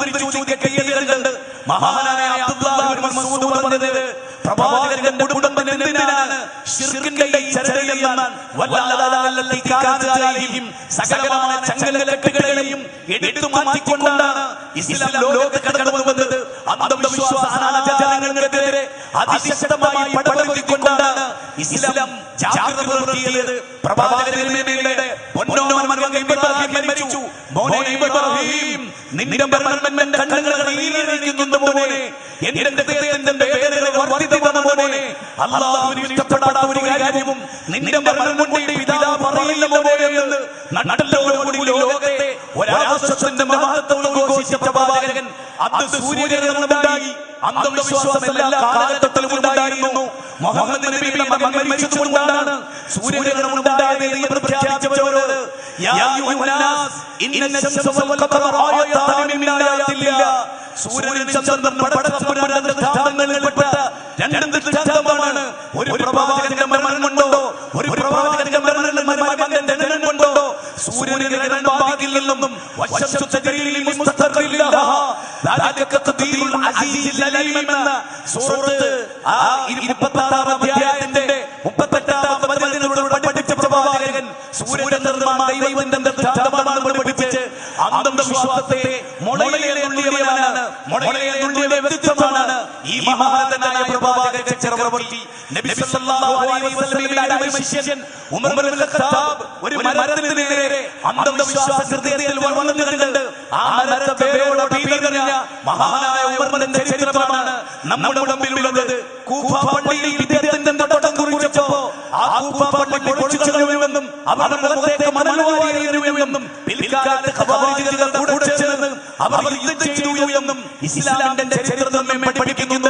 മന്ത്രി ചോദിക്കുകയും കണ്ട് മഹാനായ മസ്ഊദ് പറഞ്ഞത് പ്രവാചകന്റെ കുടുംബത്തിന് എന്തിനാണ്? ശിർക്കിന്റെ വല്ലാലല്ലത്തി കാജാലിഹിം സകലമായ ചങ്ങലക്കെട്ടുകളെയും എടുത്തു മാറ്റിക്കൊണ്ടാണ് ഇസ്ലാം ലോകത്ത് കടന്നു വന്നത്. അന്ധവിശ്വാസ അനാചാരങ്ങൾക്കെതിരെ അതിശക്തമായി ഇസ്ലാം ജാഗ്രത പുലർത്തിയത്. പ്രവാചകരുടെ മോനെ ഇബ്രാഹിം നിന്റെ മരണന്റെ കണ്ണുകൾ നീലൊഴിക്കുന്നുണ്ട് മോനെ. എന്റെ ഹൃദയത്തിന്റെ വേദനകൾ വർദ്ധിതമാണ് മോനെ. അള്ളാഹുവിന് ഇഷ്ടപ്പെടാത്ത ഒരു കാര്യവും നിന്റെ മരണം കൊണ്ട് പിതാവ് പറയില്ല മോനെ എന്ന് നട്ടലോടുകൂടി ലോകത്തെ ഒരാശ്വസത്തിന്റെ മഹത്വം ഘോഷിച്ച പ്രവാചകൻ അത് സൂര്യഗ്രഹണമുണ്ടായി. അന്ധവിശ്വാസം എല്ലാ കാലഘട്ടത്തിലും ഉണ്ടായിരുന്നു. മുഹമ്മദ് നബിയുടെ മകൻ മരിച്ചുകൊണ്ടാണ് സൂര്യഗ്രഹണം ഉണ്ടായത് സൂര്യനും ചന്ദ്രനും പടച്ചവരുടെ ദൃഷ്ടാന്തങ്ങളിൽപ്പെട്ട രണ്ട് ദൃഷ്ടാന്തമാണ്. ഒരു പ്രവാചകന്റെ മരണം കൊണ്ടോ ഒരു പ്രവാചകന്റെ മരണം മരുമകന്റെ ജനനം കൊണ്ടോ സൂര്യനെ രണ്ടും ഭാഗില്ലെന്നും സൂറത്ത് ആ ഇരുപത്തി ആറാം അധ്യായത്തിന്റെ മുപ്പത്തെട്ടാം പഠിച്ച പ്രവാചകൻ ഈ നബി സല്ലല്ലാഹു അലൈഹി ശിഷ്യൻ ഉമർ ഖത്താബ് ഒരു ഹൃദയത്തിൽ ആ മരത്തെ വേരോടെ മഹാനായ ചരിത്രമാണ് നമ്മുടെ മുമ്പിലുള്ളത്. കൂഫ ആ കൂഫ അവരുടെ മുഖത്തേക്ക് എന്നും പിൽക്കാലത്ത് ഖവാരിജുകളുടെ കൂടെ ചേർന്ന് അവർ യുദ്ധം ചെയ്തു എന്നും ഇസ്ലാമിന്റെ ചരിത്രം നമ്മെ പഠിപ്പിക്കുന്നുണ്ട്